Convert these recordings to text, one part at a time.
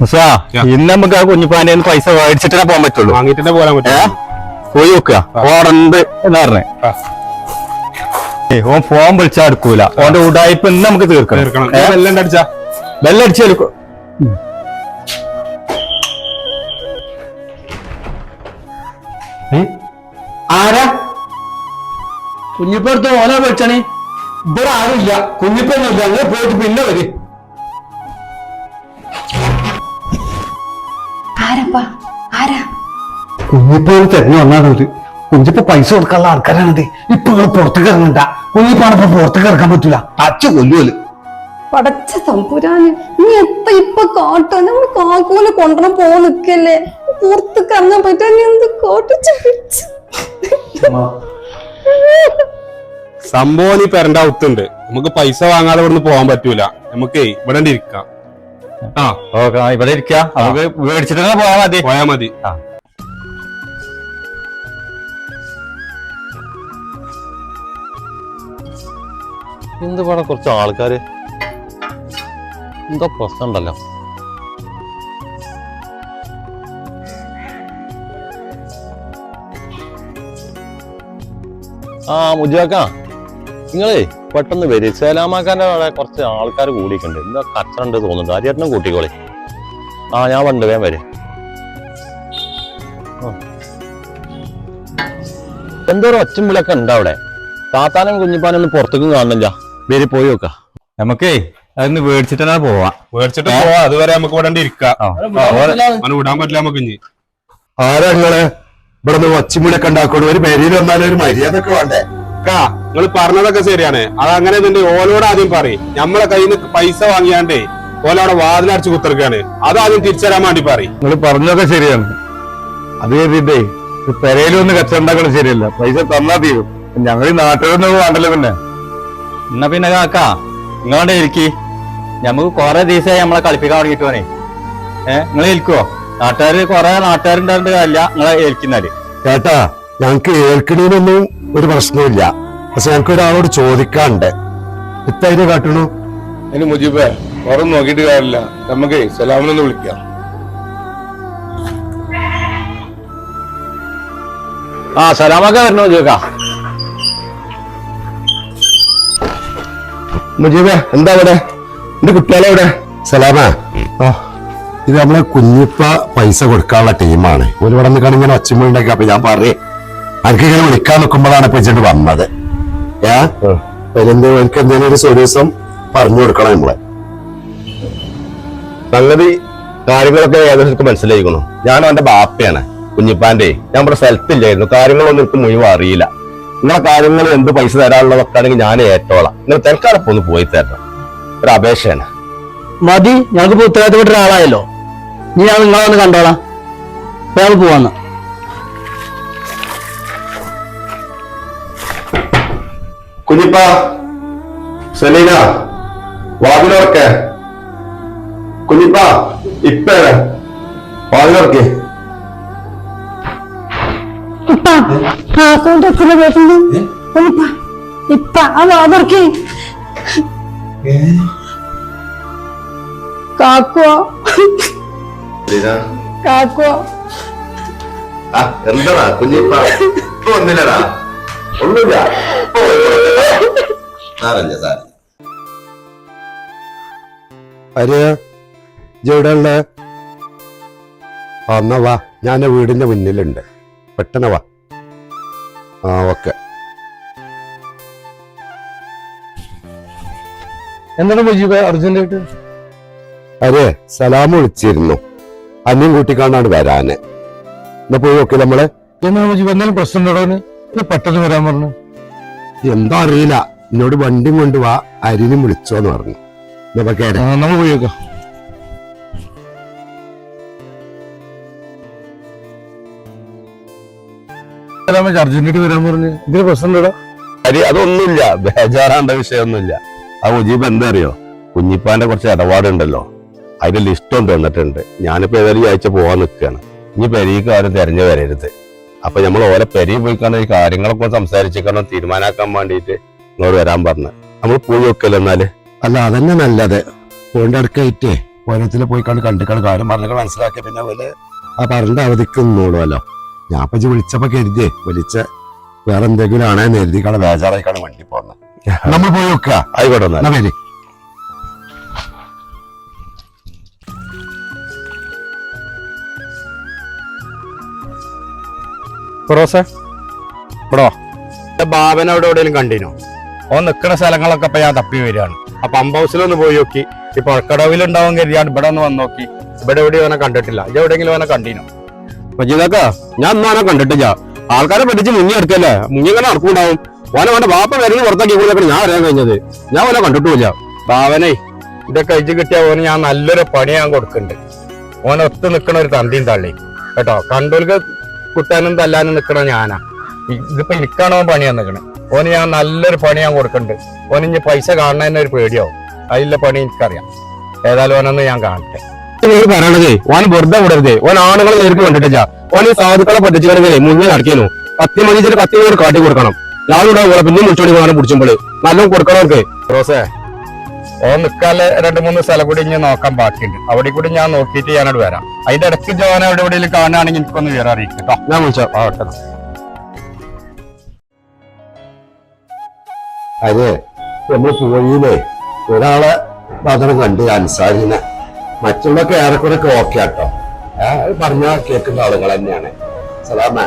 മുസാ. ഇന്ന് നമുക്ക് ആ കുഞ്ഞിപ്പാന്റെ പൈസ മേടിച്ചിട്ടേ പോകാൻ പറ്റുള്ളൂ. വാങ്ങിട്ടേ ഏ? പറ്റും പോയി നോക്കുക ഓടണ്ട് എന്ന് പറഞ്ഞേ. ഓൻ ഫോൺ വിളിച്ചാ എടുക്കൂല. ഓന്റെ ഉടായ്പ ഇന്ന് നമുക്ക് തീർക്കണം. ബെല്ലടിച്ച് എടുക്കും. ആരാ? കുഞ്ഞിപ്പടുത്ത് ഓനെ വിളിച്ചണേ. ഇവിടെ ആരുമില്ല. കുഞ്ഞിപ്പൊന്നുമില്ല അങ്ങനെ പോയിട്ട് പിന്നെ വരും. ആരപ്പാ ആരാ? കുഞ്ഞിപ്പോ തെരഞ്ഞു വന്നാണ് കുഞ്ഞിപ്പോ പൈസ കൊടുക്കാനുള്ള ആൾക്കാരാണത്. ഇപ്പൊ നിങ്ങൾ പുറത്തേക്ക് ഇറങ്ങണ്ട കുഞ്ഞിപ്പാണ് ഇപ്പൊ പുറത്തേക്ക് ഇറക്കാൻ പറ്റൂല. അച്ഛ കൊല്ലുവൽ പടച്ച തമ്പുരാന് നീ എത്ര ഇപ്പൊ കാട്ടോ? നമ്മൾ കാക്കൂനെ കൊണ്ടുവരാൻ പോ നിക്കല്ലേ. പുറത്തേക്ക് ഇറങ്ങാൻ പറ്റാ നീ എന്ത് കാട്ടിച്ച് പിടിച്ച് സംഭവം നീ പെരണ്ട ഒത്തുണ്ട് നമുക്ക് പൈസ വാങ്ങാതെ ഇവിടുന്ന് പോകാൻ പറ്റൂല. നമുക്ക് ഇവിടെ ഇരിക്കാം. ആ. ഓക്കെ ഇവിടെ ഇരിക്ക. നമുക്ക് മേടിച്ചിട്ട് പോയാൽ മതി. പോയാ മതി. ആ. എന്ത് പാടാ കുറച്ച് ആൾക്കാര്? എന്തോ പ്രശ്നം ഉണ്ടല്ലോ ആ മുജാക്ക നിങ്ങളേ പെട്ടെന്ന് വരും. സേലാമാക്കാന്റെ അവിടെ കുറച്ച് ആൾക്കാർ കൂടിയിട്ടുണ്ട്. എന്താ കച്ചറുണ്ട് തോന്നുന്നുണ്ട്. ആര്യേട്ടനും കൂട്ടിക്കോളി. ആ ഞാൻ വണ്ട് വേഗം വരും. എന്തോരം എന്തോ ഒരു ഒച്ചും വിളിയൊക്കെ ഉണ്ട് അവിടെ. താത്താനും കുഞ്ഞിപ്പാനും പുറത്തേക്കും കാണുന്നില്ല. വേരി പോയി നോക്ക. നമുക്കേ അതൊന്ന് മേടിച്ചിട്ടാ പോവാ. മേടിച്ചിട്ട് പോവാ. അതുവരെ നമുക്ക് ഇവിടെ ഇരിക്കാം. വിടാൻ പറ്റില്ല നമുക്ക് ഇനി. ആരാ നിങ്ങൾ? ഇവിടെ നിന്ന് ഒച്ചിമുളൊക്കെ ഉണ്ടാക്കണം ഒരു പേരിൽ വന്നാലും ഒരു മര്യാദ ഒക്കെ വേണ്ടേ? നിങ്ങൾ പറഞ്ഞതൊക്കെ ശരിയാണ്. അത് അങ്ങനെ ഇതിന്റെ ഓലോട് ആദ്യം പറയും. നമ്മളെ കയ്യിൽ നിന്ന് പൈസ വാങ്ങിയാണ്ടേ ഓലോടെ വാതിലടച്ച് കുത്തിറക്കാണ് അത് ആദ്യം തിരിച്ചറിയാൻ വേണ്ടി പറയും. നിങ്ങൾ പറഞ്ഞതൊക്കെ ശരിയാണ്. അത് കരുതിട്ടേ പെരയിലൊന്ന് കച്ചണ്ടാക്കണ ശരിയല്ല. പൈസ തന്നാ തീരും. ഞങ്ങൾ ഈ നാട്ടിലൊന്നും വേണ്ടല്ലോ പിന്നെ. എന്നാ പിന്നെ കാക്കാ നിങ്ങളോടെ ഇരിക്കി? നമുക്ക് കൊറേ ദിവസമായി നമ്മളെ കളിപ്പിക്കാൻ തുടങ്ങിയിട്ട് പോനെ ഏഹ് നിങ്ങൾ ഏൽക്കുവോ നാട്ടുകാർ കൊറേ നാട്ടുകാരുണ്ടായിട്ട് കാര്യമില്ല. നിങ്ങളെ ഏൽക്കുന്നാൽ ചേട്ടാ ഞങ്ങക്ക് ഏൽക്കണീനൊന്നും ഒരു പ്രശ്നമില്ല പക്ഷെ ഞങ്ങൾക്ക് ഒരാളോട് ചോദിക്കാണ്ട് ഇത്തൈര് കാട്ടണു? അതിന് മുജീബേ പുറം നോക്കിയിട്ട് കാര്യമില്ല. നമുക്ക് സലാമിനൊന്ന് വിളിക്കാം. ആ സലാമൊക്കെ വരണോ ചോദിക്കാ മുജീബേ എന്താ ഇവിടെ എന്റെ കുട്ടികളെ ഇവിടെ സലാമ ആ. ഇത് നമ്മളെ കുഞ്ഞിപ്പ പൈസ കൊടുക്കാനുള്ള ടീമാണ്. ഒരുപാട് നിൽക്കണം ഇങ്ങനെ ഒച്ചമുണ്ടാക്കി അപ്പൊ ഞാൻ പറയേ. എനിക്ക് ഇങ്ങനെ വിളിക്കാൻ നിൽക്കുമ്പോഴാണ് ഇപ്പൊ ഇച്ചിട്ട് വന്നത്. ഏ? എനിക്ക് എന്തെങ്കിലും ഒരു സൊല്യൂഷൻ പറഞ്ഞു കൊടുക്കണം നമ്മളെ. സംഗതി കാര്യങ്ങളൊക്കെ ഏകദേശം മനസ്സിലായിക്കണു. ഞാൻ അവന്റെ ബാപ്പയാണ് കുഞ്ഞിപ്പാന്റെ. ഞാൻ ഇവിടെ സ്ഥലത്തില്ലായിരുന്നു. കാര്യങ്ങളൊന്നും എനിക്ക് മുഴുവൻ അറിയില്ല. നിങ്ങളെ കാര്യങ്ങൾ എന്ത് പൈസ തരാനുള്ളതൊക്കെ ആണെങ്കിൽ ഞാൻ ഏറ്റോളാം. നിങ്ങൾ തൽക്കാലം ഒന്ന് പോയി തരണം. ഒരു അപേക്ഷയാണ്. മതി ഞങ്ങൾക്ക് ഉത്തരവാദിത്തപ്പെട്ട ഒരാളായല്ലോ. നീ ഞാൻ നിങ്ങളെ ഒന്ന് കണ്ടോളാം. പോവാന്ന്. കുഞ്ഞിപ്പ സെലീന വാതിലോർക്കെ കുഞ്ഞിപ്പ ഇപ്പ. വാതിലോർക്കെ ഇപ്പ കാക്കോ കാക്കോ എന്താടാ കുഞ്ഞിപ്പ? ഇപ്പൊ ഒന്നില്ലടാ ഒന്നുമില്ല. സാറല്ല എന്നാ വാ. ഞാൻ വീടിന്റെ മുന്നിലുണ്ട്. പെട്ടെന്ന് വാ. ആ ഓക്കെ. എന്താണ് മുജീബ് അർജന്റായിട്ട്? അരെ സലാം വിളിച്ചിരുന്നു. അന്യം കൂട്ടിക്കാണ്ടാണ് വരാന്. എന്നാ പോയി നോക്കി നമ്മൾ. എന്താണ് മുജീബ് എന്തെങ്കിലും പ്രശ്നം ഉണ്ടോ പെട്ടെന്ന് വരാൻ പറഞ്ഞു. എന്താ അറിയില്ല. എന്നോട് വണ്ടിയും കൊണ്ട് വാ അരിനും വിളിച്ചോന്ന് പറഞ്ഞു. നമ്മൾ പോയേക്കാം അർജന്റീന വരാൻ പറഞ്ഞു. ഇതിന് പ്രശ്നമുണ്ടോ അരി അതൊന്നുമില്ല. ബേജാറാണ്ട വിഷയമൊന്നുമില്ല. ആ മുജീബ് എന്താ അറിയോ? കുഞ്ഞിപ്പാന്റെ കുറച്ച് ഇടപാടുണ്ടല്ലോ. അതിന്റെ ലിസ്റ്റ് ഒന്ന് തന്നിട്ടുണ്ട് ഞാനിപ്പോ ഏതായാലും ആഴ്ച പോവാൻ നിൽക്കുകയാണ് ഇനി പെരീക്ക് ആരും തെരഞ്ഞു വരരുത്. അപ്പൊ നമ്മൾ ഓരോ പെരി പോയി കാണാൻ ഈ കാര്യങ്ങളൊക്കെ സംസാരിച്ചേക്കണം തീരുമാനാക്കാൻ വേണ്ടിയിട്ട് ഇങ്ങോട്ട് വരാൻ പറഞ്ഞു. നമ്മൾ പോയി വെക്കല്ലോ എന്നാൽ? അല്ല അതന്നെ നല്ലത്. പോയിന്റെ അടുക്കായിട്ടേ ഓരോരുത്തർ പോയി കണ്ട് കണ്ടിക്കാണ് കാര്യം പറഞ്ഞൊക്കെ മനസ്സിലാക്കിയ പിന്നെ പോലെ ആ പറഞ്ഞ അവധിക്ക് നിന്നോളുമല്ലോ. ഞാൻ ഇപ്പൊ വിളിച്ചപ്പോ കരുതിയേ വിളിച്ച വേറെ എന്തെങ്കിലും ആണേന്ന് കാണാൻ വേജാറായിക്കാണ് വണ്ടി പോകുന്നത് നമ്മൾ പോയി വെക്കുക ആയിക്കോട്ടെ എന്നാ ഫിറോസെ ഇവിടെ. വാ. ബാബൻ അവിടെ എവിടെയെങ്കിലും കണ്ടിനോ? ഓൻ നിൽക്കുന്ന സ്ഥലങ്ങളൊക്കെ ഇപ്പൊ ഞാൻ തപ്പി വരികയാണ്. ആ പമ്പ് ഹൗസിലൊന്ന് പോയി നോക്കി. ഈ പുഴക്കടവിലുണ്ടാവും കരുതിയാണ് ഇവിടെ ഒന്ന് വന്ന് നോക്കി. ഇവിടെ എവിടെയും അവനെ കണ്ടിട്ടില്ല. ഇത് എവിടെയെങ്കിലും അവനെ കണ്ടിനോ? മജീദക്ക ഞാൻ ഒന്നും അവനെ കണ്ടിട്ടില്ല. ആൾക്കാരെ പഠിച്ച് മുങ്ങി എടുക്കല്ലേ മുങ്ങി ഇങ്ങനെ നടക്കുണ്ടാവും. ഓനെ വേണ്ട ബാപ്പ വരുന്ന പുറത്താക്കി കൂടെ ഞാൻ അറിയാൻ കഴിഞ്ഞത്. ഞാൻ ഓനെ കണ്ടിട്ടില്ല ബാവനെ ഇതൊക്കെ കഴിച്ച് കിട്ടിയ ഓന് ഞാൻ നല്ലൊരു പണി ഞാൻ കൊടുക്കുന്നുണ്ട് ഓനെ ഒത്ത് നിൽക്കണ ഒരു തന്തിയും തള്ളി. കേട്ടോ കണ്ടോൽക്ക് കുട്ടാനും തല്ലാനും നിൽക്കണ ഞാനാ. ഇതിപ്പോ എനിക്കാണോ പണിയാൻ നിൽക്കണേ ഓന് ഞാൻ നല്ലൊരു പണി ഞാൻ കൊടുക്കുന്നുണ്ട് ഓന് ഇനി പൈസ കാണുന്നതിന് ഒരു പേടിയാവും. അതിലെ പണി എനിക്കറിയാം. ഏതായാലും ഓനൊന്ന് ഞാൻ കാണട്ടെ. പറയണതേ ഓൻ വെറുതെ വിടരുതേ. ഓൻ ആണുങ്ങളെ നേരിട്ട് കണ്ടിട്ടില്ല. ഓൻ ഈ സാധുക്കളെ പറ്റിച്ചാണെങ്കിൽ മുന്നേ നടക്കുന്നു പത്തി മണിച്ചിട്ട് പത്തി മണി കാട്ടി കൊടുക്കണം. ഞാനിവിടെ ഇവിടെ പിന്നെ മുച്ചോടി പോകാനും പിടിച്ചുമ്പോൾ നല്ല കൊടുക്കണവർക്ക്. റോസേ ഓൻ നിൽക്കാൽ രണ്ട് മൂന്ന് സ്ഥലം കൂടി ഇനി നോക്കാൻ ബാക്കിയുണ്ട്. അവിടെ കൂടി ഞാൻ നോക്കിയിട്ട് ഞാനോട് വരാം. അതിന്റെ ഇടയ്ക്ക് ജോന എവിടെ എവിടെയെങ്കിലും കാണുകയാണെങ്കിൽ എനിക്കൊന്ന് വിവരം അറിയിക്കും കേട്ടോ. ഞാൻ വിളിച്ചോ? ആവട്ടെ അതെ നമ്മൾ പോയില്ലേ? ഒരാളെ മാത്രം കണ്ട് അൻസാരിനെ. മറ്റുള്ളൊക്കെ ഏറെക്കുറെ ഒക്കെ ഓക്കെ ആട്ടോ പറഞ്ഞാൽ കേൾക്കുന്ന ആളുകൾ തന്നെയാണ്. സലാമ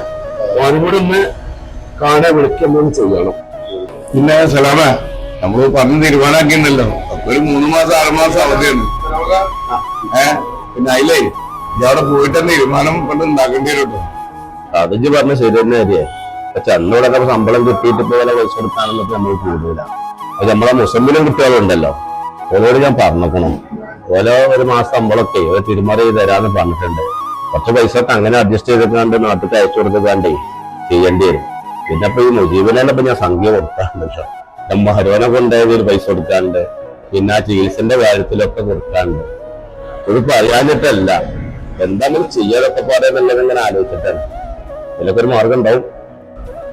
ഓനും കൂടി ഒന്ന് കാണാൻ വിളിക്കുമ്പോൾ ചെയ്യണം. പിന്നെ സലാമ നമ്മൾ പറഞ്ഞ് തീരുമാനാക്കിണ്ടല്ലോ അപ്പൊ ഒരു മൂന്ന് മാസം ആറ് മാസം അവധിയുണ്ട്. ഏ? പിന്നെ അതിലേ അവിടെ പോയിട്ട് തീരുമാനം കൊണ്ട് ഉണ്ടാക്കേണ്ടി വരും കേട്ടോ അത് ഇജ്ജ് പറഞ്ഞ ശരി തന്നെ അറിയേ പക്ഷെ അന്നോടൊക്കെ ശമ്പളം കിട്ടിയിട്ട് വില പൈസ കൊടുക്കാണെന്നൊക്കെ നമ്മൾ കൂടുതല അത് നമ്മളെ മുസമ്മിലും കുട്ടികളുണ്ടല്ലോ. ഓരോട് ഞാൻ പറഞ്ഞേക്കണം. ഓരോ ഒരു മാസം ശമ്പളമൊക്കെ ഒരു തിരുമറി തരാന്ന് പറഞ്ഞിട്ടുണ്ട്. കുറച്ച് പൈസ ഒക്കെ അങ്ങനെ അഡ്ജസ്റ്റ് ചെയ്തിട്ടാണ്ട് നാട്ടിൽ അയച്ചു കൊടുക്കാണ്ടേ ചെയ്യേണ്ടി വരും. പിന്നെ ഇപ്പൊ ഈ മുജീബിനെ ഞാൻ സംഖ്യ കൊടുക്കാറുണ്ട് നമ്മ ഹരോനെ കൊണ്ടുപോയത് ഒരു പൈസ കൊടുക്കാണ്ട്. പിന്നെ ആ ചികിത്സന്റെ കാര്യത്തിലൊക്കെ കൊടുക്കാണ്ട്. ഇത് പറയാനിട്ടല്ല എന്താണെങ്കിലും ചെയ്യാതൊക്കെ പറയുന്നുള്ളത് ഇങ്ങനെ ആലോചിച്ചിട്ടാണ്. ഇതിലൊക്കെ ഒരു മാർഗം ഉണ്ടാവും.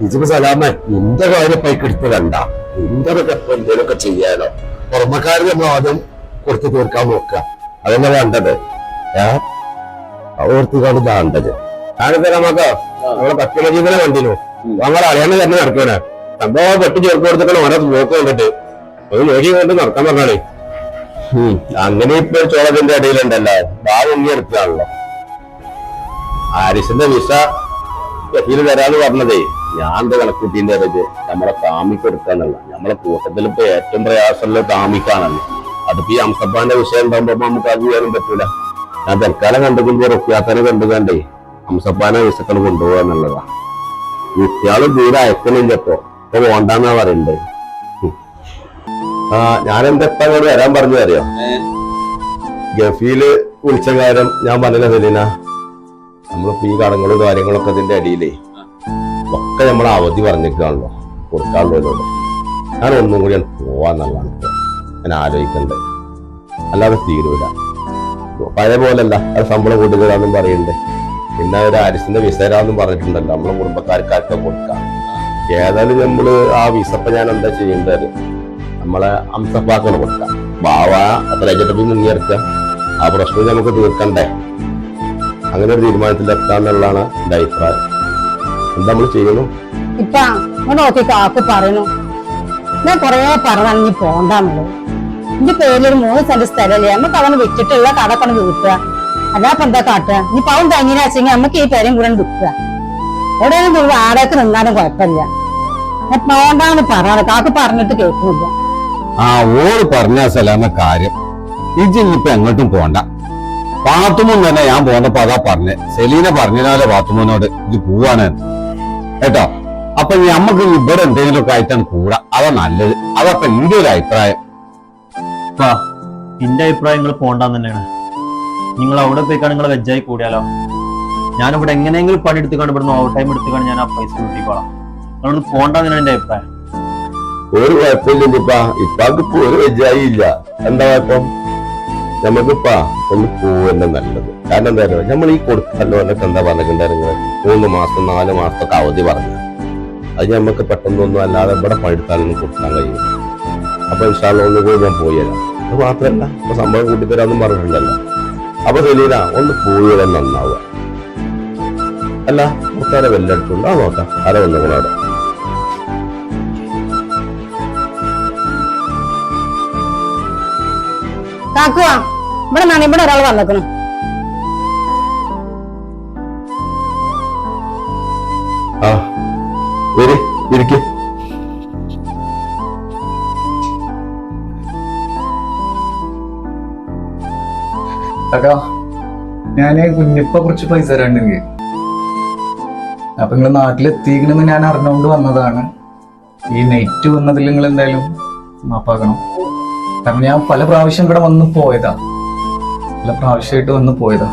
ഇതിപ്പോ സലാമ എന്റെ കാര്യം പൈക്ക് എടുത്ത് കണ്ട. എന്തൊക്കെ എന്തെങ്കിലുമൊക്കെ ചെയ്യാനോ പുറമക്കാര് നമ്മൾ ആദ്യം കൊടുത്തു തീർക്കാൻ നോക്കുക. അതന്നെ വേണ്ടത്? ഏ? ഓർത്തിക്കാണ് കാണേണ്ടത് ഞാനിപ്പോ നമുക്ക് നമ്മളെ പത്തിമ ജീവനെ കണ്ടിനു ഞങ്ങളെ അറിയാണ്ട് തന്നെ നടക്കണേ സംഭവം പെട്ടി ചേർത്ത് കൊടുത്തിട്ട് ഓരോ നോക്ക് കണ്ടിട്ട്. അത് നോക്കി കൊണ്ട് നടക്കാൻ പറഞ്ഞാണേ അങ്ങനെ ഇപ്പൊ ചോളത്തിന്റെ ഇടയിലുണ്ടല്ലോ ഭാവം ഇനി എടുത്താണല്ലോ ആരിസിന്റെ വിസ ഗഫീൽ തരാന്ന് പറഞ്ഞതേ. ഞാൻ എന്റെ കണക്കൂട്ടിന്റെ ഇടയ്ക്ക് നമ്മളെ താമിക്ക് എടുക്കാന്നല്ല നമ്മളെ കൂട്ടത്തിൽ ഇപ്പൊ ഏറ്റവും പ്രയാസമുള്ള താമിക്കാണല്ലോ അതിപ്പോ ഈ അംസപ്പാന്റെ വിഷയം ഉണ്ടാകുമ്പോ നമുക്ക് അത് ചെയ്യാനും പറ്റൂല. ഞാൻ തൽക്കാലം കണ്ടുകൊണ്ട് റുക്യാത്തനെ കണ്ടുകണ്ടേ അംസബാനെ വിസക്കൾ കൊണ്ടുപോകാന്നുള്ളതാ. വിത്യാൾ ദൂരെ അയക്കണില്ല ഇപ്പൊ പോണ്ടെന്നാ പറയണ്ടേ. ആ എപ്പ അങ്ങോട്ട് വരാൻ പറഞ്ഞു അറിയോ ഗഫീൽ വിളിച്ച കാര്യം ഞാൻ പറഞ്ഞില്ല സെലീന നമ്മളിപ്പോ ഈ കടങ്ങളും കാര്യങ്ങളൊക്കെ ഇതിന്റെ അടിയിലേ ഒക്കെ നമ്മൾ അവധി പറഞ്ഞിട്ടാണല്ലോ കൊടുക്കാനുള്ളവരോട്. ഞാൻ ഒന്നും കൂടി പോവാന്നുള്ളതാണ് ഞാൻ ആലോചിക്കണ്ടേ. അല്ലാതെ തീരൂല. പഴയ പോലല്ല. അത് ശമ്പളം കൊടുക്കുകയാണെന്നും പറയുന്നുണ്ട് പിന്നെ ഒരു ആരിസിന്റെ വിസ തരാമെന്നും പറഞ്ഞിട്ടുണ്ടല്ലോ. നമ്മളെ കുടുംബക്കാർക്കൊക്കെ കൊടുക്കാം. ഏതായാലും നമ്മൾ ആ വിസപ്പ ഞാൻ എന്താ ചെയ്യേണ്ടത്? നമ്മളെ അംസപ്പാക്കാണ് കൊടുക്ക. ബാവ അത്ര ഏജറ്റപ്പിൽ മുങ്ങിയെടുക്കാം ആ പ്രശ്നം നമുക്ക് തീർക്കണ്ടേ? അങ്ങനെ ഒരു തീരുമാനത്തിലെത്താന്നുള്ളതാണ് എന്റെ അഭിപ്രായം. എന്താ നമ്മൾ ചെയ്യണു? പറയണു. ഞാൻ കൊറേ പറഞ്ഞാൽ നീ പോണ്ടാന്നുള്ളത് എന്റെ ഒരു മൂന്ന് സെന്റ് സ്ഥലമല്ലേ? നമുക്ക് അവന് വിറ്റിട്ടുള്ള കട കൊണ്ട് വീട്ടുക അല്ലാപ്പൊ എന്താ കാട്ടുക? നീ പാവം തങ്ങിനാച്ചെങ്കിൽ നമുക്ക് ഈ പേരും കൂടെ വിൽക്കുക. എവിടെയും നിങ്ങൾ വാടകയ്ക്ക് നിന്നാലും കുഴപ്പമില്ല. ഞാൻ പോണ്ടാന്ന് പറയാറ് കാക്ക് പറഞ്ഞിട്ട് കേൾക്കുന്നില്ല. ആ ഓൾ പറഞ്ഞ സലാമ കാര്യം. ഇജിന്നിപ്പോ എങ്ങോട്ടും പോണ്ട. പാത്തുമോൻ തന്നെ ഞാൻ പോന്നപ്പോ അതാ പറഞ്ഞേ. സെലീന പറഞ്ഞാലേ പാത്തുമോനോട് ഇത് പോവാണ് കേട്ടോ? അപ്പൊ നമ്മക്ക് ഇവിടെ എന്തെങ്കിലും ഒക്കെ ആയിട്ടാണ് കൂടാ. അതാ നല്ലത്. അതപ്പൊ എന്റെ ഒരു അഭിപ്രായം. എന്റെ അഭിപ്രായം നിങ്ങൾ പോണ്ടാന്ന് തന്നെയാണ്. നിങ്ങൾ അവിടെ പോയിക്കാണ് നിങ്ങൾ വെജായി കൂടിയാലോ? ഞാനിവിടെ എങ്ങനെയെങ്കിലും പണി എടുത്തു ഇവിടുന്ന് ഓവർ ടൈം എടുത്തുകൊണ്ട് ഞാൻ ആ പൈസ കൂട്ടിക്കോളാം. പോണ്ടാന്ന് പോണ്ടാന്നാണ് എന്റെ അഭിപ്രായം. ഒരു കുഴപ്പമില്ല ഇപ്പ ഇപ്പാക്ക് ഇപ്പൊ ഒരു വെജായി ഇല്ല എന്താ കുഴപ്പം? നമുക്കിപ്പാ ഒന്ന് പോവന്നെ നല്ലത്. കാരണം എന്താ പറയുക നമ്മൾ ഈ കൊടുത്തല്ലോ എന്നൊക്കെ എന്താ പറഞ്ഞിട്ടുണ്ടായിരുന്നു മൂന്ന് മാസം നാല് മാസത്തൊക്കെ അവധി പറഞ്ഞു. അത് നമുക്ക് പെട്ടെന്നൊന്നും അല്ലാതെ ഇവിടെ പഴുത്താലൊന്നും കൊടുക്കാൻ കഴിയും അപ്പൊ ഇൻഷാല്ല ഒന്നും കൂടി ഞാൻ പോയല്ല അത് മാത്രല്ല ഇപ്പൊ സംഭവം കൂട്ടിത്തരാന്നും പറഞ്ഞിട്ടുണ്ടല്ലോ. അപ്പൊ സെലീന ഒന്ന് പോയി നന്നാവുക. അല്ല മുത്താരെ വെല്ലടിച്ചുണ്ട് ആ നോക്കാം. ആരെ വന്നവിടെ കാക്കുവാ ഇവിടെ നാണി ഇവിടെ ഒരാൾ വന്നേക്കണം. ആ വരി ഇരിക്കും. കാക്കാ ഞാൻ കുഞ്ഞിപ്പ കുറച്ച് പൈസ തരാണ്ടെങ്കിൽ അപ്പൊ നിങ്ങൾ നാട്ടിലെത്തിക്കണെന്ന് ഞാൻ അറിഞ്ഞുകൊണ്ട് വന്നതാണ്. ഈ നെറ്റ് വന്നതിൽ നിങ്ങൾ എന്തായാലും മാപ്പാക്കണം. കാരണം ഞാൻ പല പ്രാവശ്യം ഇവിടെ വന്ന് പോയതാ. പല പ്രാവശ്യമായിട്ട് വന്ന് പോയതാ.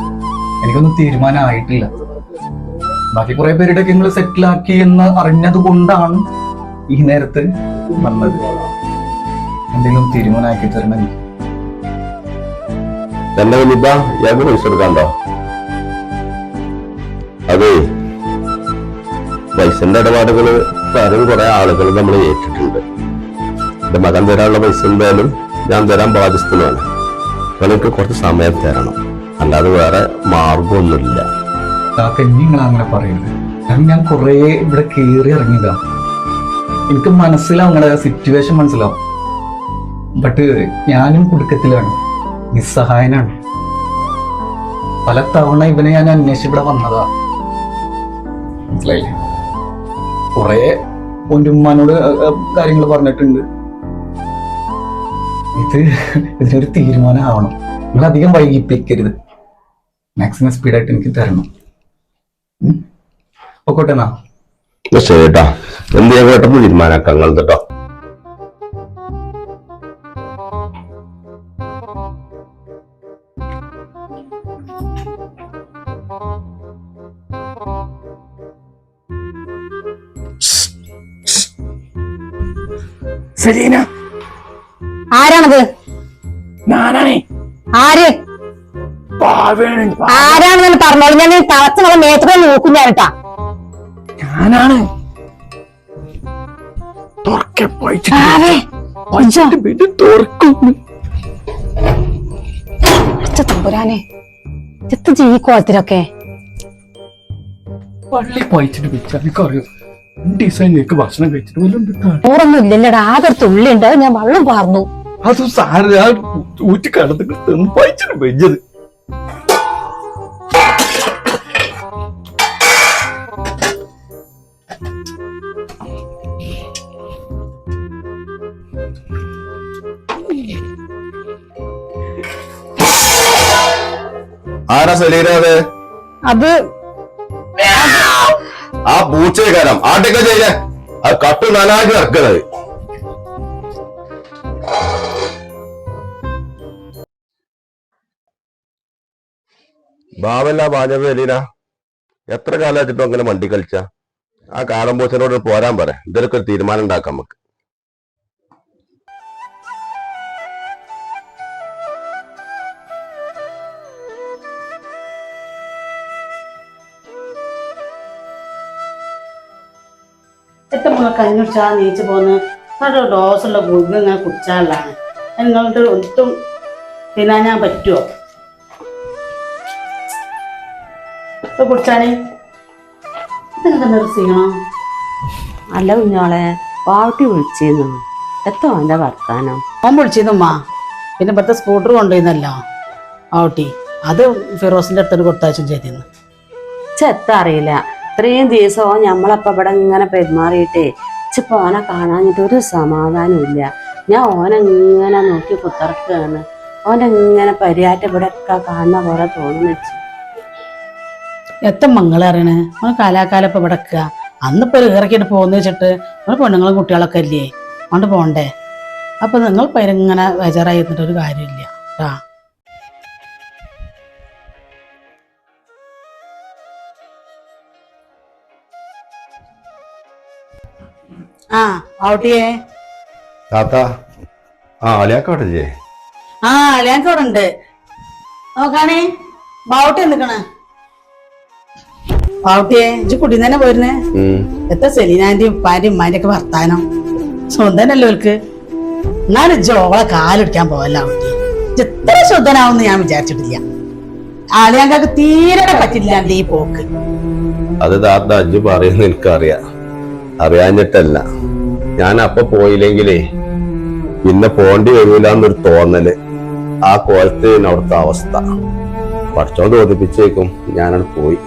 എനിക്കൊന്നും തീരുമാനമായിട്ടില്ല. ബാക്കി കുറെ പേരുടെ നിങ്ങൾ സെറ്റിലാക്കി എന്ന് അറിഞ്ഞത് കൊണ്ടാണ് ഈ നേരത്ത് വന്നത്. എന്തെങ്കിലും തീരുമാനമാക്കി തരണം. എന്നെ ഇയാൾക്ക് പൈസ എടുക്കാണ്ടോ അതെ. പൈസന്റെ ഇടപാടുകൾ വേറെ കുറെ ആളുകൾ നമ്മൾ ഏറ്റിട്ടുണ്ട്. എന്റെ മകൻ തരാനുള്ള പൈസ എന്തായാലും ഞാൻ തരാൻ ബാധ്യസ്ഥനാണ്. അപ്പൊ എനിക്ക് കുറച്ച് സമയം തരണം. അല്ലാതെ വേറെ മാർഗമൊന്നുമില്ല. അങ്ങനെ പറയുന്നത് കാരണം ഞാൻ കുറേ ഇവിടെ കയറി ഇറങ്ങിയതാ. എനിക്ക് മനസ്സിലാവും നിങ്ങളുടെ സിറ്റുവേഷൻ മനസ്സിലാവും. ബട്ട് ഞാനും കുടുക്കത്തിലാണ്. നിസ്സഹായനാണ്. പല തവണ ഇവനെ ഞാൻ അന്വേഷിച്ച് ഇവിടെ വന്നതാ. മനസ്സിലായില്ലേ? കുറേ ഉമ്മാനോട് കാര്യങ്ങൾ പറഞ്ഞിട്ടുണ്ട്. ഇത് ഇതിനൊരു തീരുമാനം ആവണം നിങ്ങൾ അധികം വൈകിപ്പിക്കരുത് മാക്സിമം സ്പീഡായിട്ട് എനിക്ക് തരണം. പൊക്കോട്ടെ എന്നാ. ശരി കേട്ടോ എന്ത് ചെയ്യാൻ കേട്ടപ്പോൾ നിങ്ങൾ കേട്ടോ. സെലീന ആരാണത്? ഞാനാണേ. ആര്? ആരാണെന്ന് പറഞ്ഞോളൂ. ഞാൻ തളച്ച് നമ്മളെ മേത്ര നോക്കും ഞാൻ കേട്ടാ. ഞാനാണ്. തമ്പുരാനെ. ചെത്ത് ജീവിക്കോളത്തിലൊക്കെ പള്ളി പോയിച്ചിട്ട് വെച്ചാൽ എനിക്കറിയോ ഡിസൈൻ നിനക്ക് ഭക്ഷണം കഴിച്ചിട്ട് വല്ലതും ഊറൊന്നും ഇല്ലല്ലടാ ആകെ തുള്ളി ഉണ്ട് ഞാൻ വെള്ളം പാർന്നു. അത് സാര ഊറ്റി ആരാ സലീന അത് പൂച്ചയെ കയറാം ആട്ടൊക്കെ ചെയ്യേ. ആ കട്ട് നനാക്കി നടക്കുന്നത് ബാവല്ല സലീന എത്ര കാലമായിട്ടും അങ്ങനെ വണ്ടി കളിച്ച? ആ കാടമ്പോച്ചനോട് പൂച്ചനോട് പോരാൻ പറ. ഇതിലൊക്കെ ഒരു തീരുമാനം ഉണ്ടാക്കാം നമുക്ക്. എത്ര മുള കുടിച്ചാൽ നീച്ച് പോകുന്നത് നല്ല ഡോസുള്ള ഗുളിക ഇങ്ങനെ കുടിച്ചാലാണ് നിങ്ങളുടെ ഒട്ടും തിന്നാൻ ഞാൻ പറ്റുമോ ഇപ്പൊ കുടിച്ചാണേ ഇതെന്താ അല്ല കുഞ്ഞോളെ പാവട്ടി വിളിച്ചിരുന്നു. എത്തോ എന്റെ വർത്താനം? ഓൻ വിളിച്ചിരുന്നുമ്മാ പിന്നെ ഇവിടുത്തെ സ്കൂട്ടർ കൊണ്ടുപോയിരുന്നല്ലോ. ആവട്ടി അത് ഫിറോസിന്റെ അടുത്തൊരു കൊടുത്തയച്ചും ചെയ്തിരുന്നു. ചെത്ത അറിയില്ല. ഇത്രയും ദിവസവും ഞമ്മളപ്പ ഇവിടെ ഇങ്ങനെ പെരുമാറിയിട്ടേ ഇച്ചിപ്പോ ഓനെ കാണാഞ്ഞിട്ട് ഒരു സമാധാനം ഇല്ല ഞാൻ ഓനെ ഇങ്ങനെ നോക്കി കുത്തിറക്കുകയാണ് ഓനെ ഇങ്ങനെ പരിയാറ്റ ഇവിടെ ഒക്കെ കാണുന്ന പോലെ തോന്നുന്നു വെച്ചു എത്ര മംഗള അറിയണേ? അവൻ കാലാകാലം ഇപ്പൊ ഇവിടെ നിക്കുക അന്നിപ്പോ ഒരു ഇറക്കിയിട്ട് പോകുന്ന വെച്ചിട്ട് നമ്മൾ പെണ്ണുങ്ങളും കുട്ടികളൊക്കെ അല്ലേ അതുകൊണ്ട് പോണ്ടേ? അപ്പൊ നിങ്ങൾ പേരിങ്ങനെ ബേജാറായി ഒരു കാര്യമില്ല ആ. ആ. ഔട്ടിയേ താത്ത. ആ അലിയാക്കോട്ടെ ചെയ്യേ ആ ഉണ്ട് നോക്കാണേ. ബാവട്ടി നിക്കണ ബാവട്ടിയെ ഇജ്ജ് കുട്ടി തന്നെ പോയിരുന്നേ. എത്ര സെലീനാന്റെയും ഉപ്പാന്റെയും ഉമ്മാന്റെ ഒക്കെ വർത്താനം. സ്വന്തം അല്ലേ ഓൽക്ക്? എന്നാലും ഇജ്ജ് ഓളെ കാലെടുക്കാൻ പോവല്ല ഔട്ടി ഇത്ര ശുദ്ധനാവുമെന്ന് ഞാൻ വിചാരിച്ചിട്ടില്ല. ആളിയാങ്കാക്ക് തീരെ പറ്റില്ല എന്റെ ഈ പോക്ക്. അത് താത്ത അജ്ജു പറയുന്ന എനിക്കറിയാം. അറിയാഞ്ഞിട്ടല്ല. ഞാൻ അപ്പൊ പോയില്ലെങ്കിലേ പിന്നെ പോണ്ടി വരൂലെന്നൊരു തോന്നൽ. ആ കോലത്ത് അവിടുത്തെ അവസ്ഥ. പഠിച്ചോണ്ട് തോന്നിപ്പിച്ചേക്കും ഞാനത് പോയി.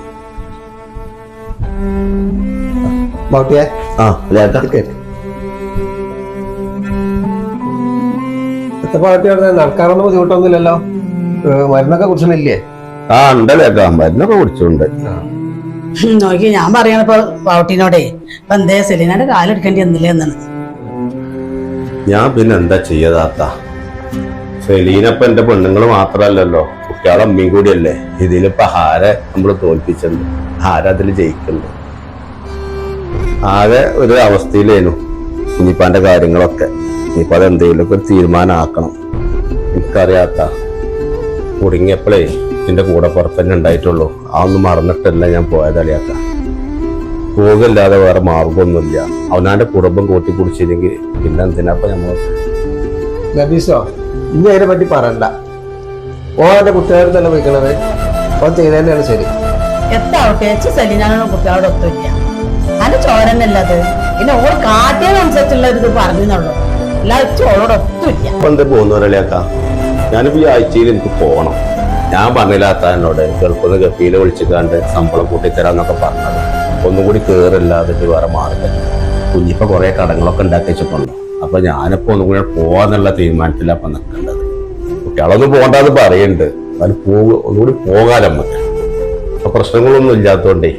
ആ നടക്കാറൊന്നും ബുദ്ധിമുട്ടൊന്നുമില്ലല്ലോ? മരുന്നൊക്കെ കുറിച്ചൊന്നുമില്ലേ ആ ഉണ്ടല്ലേ മരുന്നൊക്കെ കുടിച്ചുണ്ട്. ഉം, നോക്കി ഞാൻ പറയണപ്പോ പാവട്ടിനോടേ ഇപ്പൊ എന്തേ സെലീനയുടെ കാലെടുക്കേണ്ടി വന്നില്ലേ എന്നാണ്. ഞാൻ പിന്നെ എന്താ ചെയ്യതാത്ത? സെലീനപ്പൊ എന്റെ പെണ്ണുങ്ങൾ മാത്രല്ലല്ലോ. കുട്ടികളെ അമ്മയും കൂടിയല്ലേ. ഇതിലിപ്പോ ആരെ നമ്മൾ തോൽപ്പിച്ചിട്ടുണ്ട്? അതിൽ ജയിക്കുന്നു ആകെ ഒരു അവസ്ഥയിലേനു ഇനിയിപ്പാന്റെ കാര്യങ്ങളൊക്കെ. ഇനിയിപ്പോ അത് എന്തെങ്കിലുമൊക്കെ ഒരു തീരുമാനമാക്കണം എനിക്കറിയാത്ത. കുടുങ്ങിയപ്പോഴേ ഇതിന്റെ കൂടെ പുറത്തന്നെ ഉണ്ടായിട്ടുള്ളൂ. ആ ഒന്നും മറന്നിട്ടല്ല ഞാൻ പോയതറിയാത്ത പോകല്ലാതെ വേറെ മാർഗമൊന്നുമില്ല. അവനാന്റെ കുടുംബം കൂട്ടി കുടിച്ചില്ലെങ്കിൽ പിന്നെ എന്തിനാപ്പം നമ്മൾ നബീസോ ഇനി അതിനെ പറ്റി പറയണ്ട. ഓന്റെ കുട്ടികാരും തന്നെ പോയിക്കണത്. ഓൻ ചെയ്തതന്നെയാണ് ശരി. എത്താവട്ടെ എച്ച് സെലീനാണോ കുട്ടികളോട് ഒത്തില്ല അതിന്റെ ചോരന്നല്ലത്. പിന്നെ ഓൾ കാട്ടിയതനുസരിച്ചുള്ള ഒരു ഇത് പറഞ്ഞെന്നുള്ളൂ. അല്ലാതെ ചോളോട് ഒത്തുമില്ല. ഇപ്പൊ എന്താ പോകുന്നവരല്ലേക്ക ഞാനിപ്പോ ഈ ആഴ്ചയിൽ എനിക്ക് പോകണം. ഞാൻ പറഞ്ഞില്ലാത്ത എന്നോട് ചെറുപ്പത്തിൽ ഗപ്പിയിൽ വിളിച്ചിട്ടാണ്ട് ശമ്പളം കൂട്ടിത്തരാന്നൊക്കെ പറഞ്ഞത്. ഒന്നും കൂടി കേറില്ലാതെ വേറെ മാർഗം. കുഞ്ഞിപ്പോ കുറെ കടങ്ങളൊക്കെ ഉണ്ടാക്കി വെച്ചിട്ടുണ്ട്. അപ്പൊ ഞാനിപ്പോ ഒന്നും കൂടി പോവാന്നുള്ള തീരുമാനത്തിലാണ് അപ്പൊ നിൽക്കേണ്ടത് കുട്ടികളൊന്നും പോകണ്ടെന്ന് പറയുന്നുണ്ട് അതിന് പോകും ഒന്നുകൂടി പോകാൻ നമുക്ക്. അപ്പൊ പ്രശ്നങ്ങളൊന്നും ഇല്ലാത്തോണ്ടേ.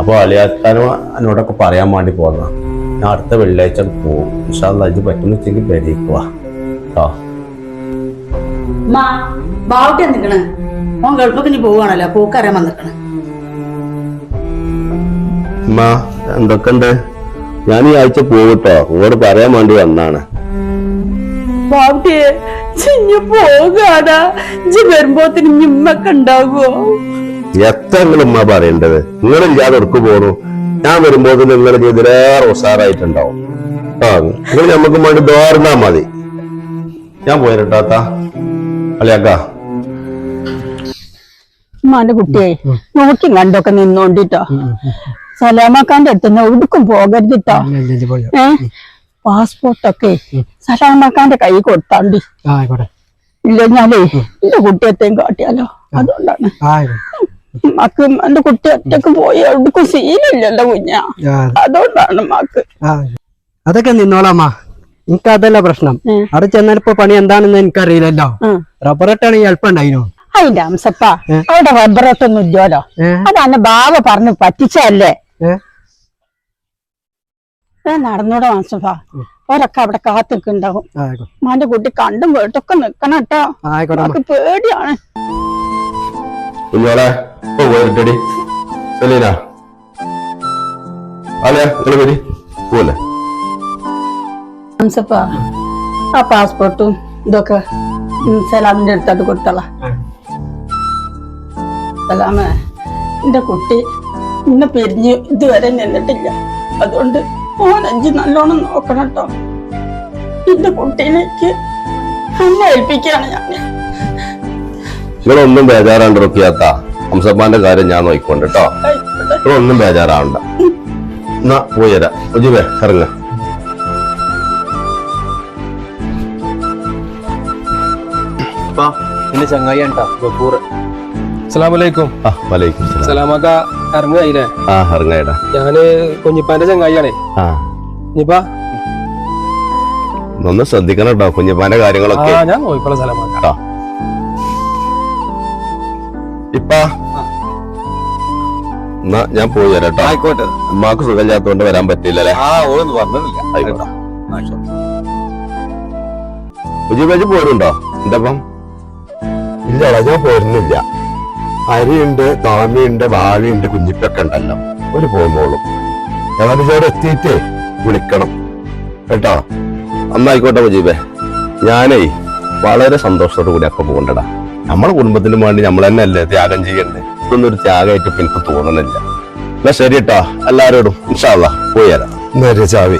അപ്പൊ അലിയാക്കാനും എന്നോടൊക്കെ പറയാൻ വേണ്ടി പോകുന്ന ഞാൻ അടുത്ത വെള്ളിയാഴ്ച പോകും ഇൻഷാല്ല ഇത് പറ്റുന്ന വെച്ചെങ്കിൽ പെരേക്കുക ആ ബാവട്ടെ നിക്കണ്. ഓൻ ഗൾഫൊക്കെ ഇനി പോവാണല്ലോ പോക്കറിയാൻ വന്നിക്കണ്. അമ്മ എന്തൊക്കെയുണ്ട്? ഞാൻ ഈ ആഴ്ച പോകട്ടോ ഇങ്ങോട്ട് പറയാൻ വേണ്ടി വന്നാണ്. ബാബുട്ടിയെ ചിഞ്ഞു പോകാടാ. ഇജ്ജ് വരുമ്പോത്തിന് ഇമ്മൊക്കെ ഉണ്ടാകുമോ എത്ര ഉമ്മ പറയേണ്ടത്? നിങ്ങളില്ലാതെ ഉറക്കു പോണു? ഞാൻ വരുമ്പോ നിങ്ങൾ എതിരേറെ ഉഷാറായിട്ടുണ്ടാവും. ആ നിങ്ങൾ നമുക്ക് വേണ്ടി ദോർന്നാ മതി. ഞാൻ പോയിട്ടാത്ത അളിയാക്കാ ഉമ്മാന്റെ കുട്ടിയെ. നോക്കി കണ്ടൊക്കെ നിന്നോണ്ടിട്ടോ. സലാമാക്കാന്റെ അടുത്തുനിന്ന് ഒടുക്കും പോകരുതിട്ടോ. ഏ? പാസ്പോർട്ടൊക്കെ സലാമാക്കാന്റെ കൈ കൊടുത്താണ്ടി. ഇല്ലെന്നാലേ എന്റെ കുട്ടിയത്തെയും കാട്ടിയാലോ? അതുകൊണ്ടാണ്. മക്ക് എന്റെ കുട്ടി ഒറ്റയ്ക്ക് പോയി എവിടേക്കും സീനില്ലല്ലോ കുഞ്ഞ. അതുകൊണ്ടാണ് മക്ക് അതൊക്കെ നിന്നോളാമ്മ. എനിക്ക് അതല്ല പ്രശ്നം. അത് അവിടെ ചെന്നാൽ ഇപ്പൊ പണി എന്താണെന്ന് എനിക്കറിയില്ലല്ലോ. ഉം. റബ്ബർ ഉണ്ടായിരുന്നു അതിന്റെ അംസപ്പ. അവിടെ റബ്ബറൊട്ടൊന്നും ഇല്ലല്ലോ അതന്നെ ബാബ പറഞ്ഞു പറ്റിച്ചല്ലേ നടന്നൂടെ അംസപ്പ അവരൊക്കെ അവിടെ കാത്തിക്കുണ്ടാവും മാന്റെ കുട്ടി കണ്ടും കേട്ടൊക്കെ നിക്കണം കേട്ടോ. നമുക്ക് പേടിയാണ്. അംസപ്പ. ആ പാസ്പോർട്ടും ഇതൊക്കെ സലാമിന്റെ അടുത്തായിട്ട് കൊടുത്തളാ. സലാമേ എന്റെ കുട്ടി ഇന്നെ പിരിഞ്ഞ് ഇതുവരെ നിന്നിട്ടില്ല. അതുകൊണ്ട് ഓൻ അഞ്ച് നല്ലോണം നോക്കണം കേട്ടോ എന്റെ കുട്ടീനേക്ക് എന്നെ ഏൽപ്പിക്കാണ് ഞാൻ നിങ്ങളൊന്നും ബേജാറാണ്ട് റൊക്കിയാത്ത ഹംസപ്പാന്റെ കാര്യം ഞാൻ നോക്കിക്കൊണ്ട് കേട്ടോ. നിങ്ങളൊന്നും ബേജാറാവണ്ട. എന്നാ പോയി തരാം ഉജിബേ ഇറങ്ങ. എന്റെ ചങ്ങായി ഗഫൂർ അസ്സലാമലൈക്കും. ആ വലൈക്കും സലാം. സലാമക്ക ഇറങ്ങായില്ലേ ആ ഇറങ്ങായിടാ ഞാൻ കുഞ്ഞിപ്പാന്റെ ചങ്ങായിയാണേ. ആ. ഇനിയിപ്പാ ഒന്ന് ശ്രദ്ധിക്കണം കേട്ടോ കുഞ്ഞിപ്പാന്റെ കാര്യങ്ങളൊക്കെ? ഞാൻ നോക്കിക്കോളാം സലാമക്ക. ആ. ഇപ്പ. എന്നാ ഞാൻ പോയി തരാം കേട്ടോ ആയിക്കോട്ടെ. അമ്മാക്ക് സുഖമില്ലാത്തോണ്ട് വരാൻ പറ്റില്ലല്ലേ ആ ഓളൊന്നും പറഞ്ഞില്ല ആയിക്കോട്ടെ. ഉജിബേജ് പോരുണ്ടോ? എന്റെ അപ്പം ഇല്ല ഞാൻ പോരുന്നില്ല. അരിയുണ്ട് താമിയുണ്ട് ഭാവിയുണ്ട് കുഞ്ഞിപ്പൊക്കെ ഉണ്ടല്ലോ. ഒരു പോകുമ്പോളും ഏതാണ്ട് ഇവിടെ എത്തിയിട്ടേ വിളിക്കണം. കേട്ടോ? അന്നായിക്കോട്ടെ മുജീബേ. ഞാനേ വളരെ സന്തോഷത്തോടു കൂടി അപ്പൊ പോകണ്ടടാ. നമ്മളെ കുടുംബത്തിന് വേണ്ടി നമ്മൾ തന്നെ അല്ലേ ത്യാഗം ചെയ്യണ്ടേ ഇതൊന്നും ഒരു ത്യാഗമായിട്ട് ഇപ്പൊ എനിക്ക് തോന്നണില്ല. എന്നാ ശരി കേട്ടോ എല്ലാരോടും ഇൻഷാല്ല പോയി തരാം നേരെ ചാവി.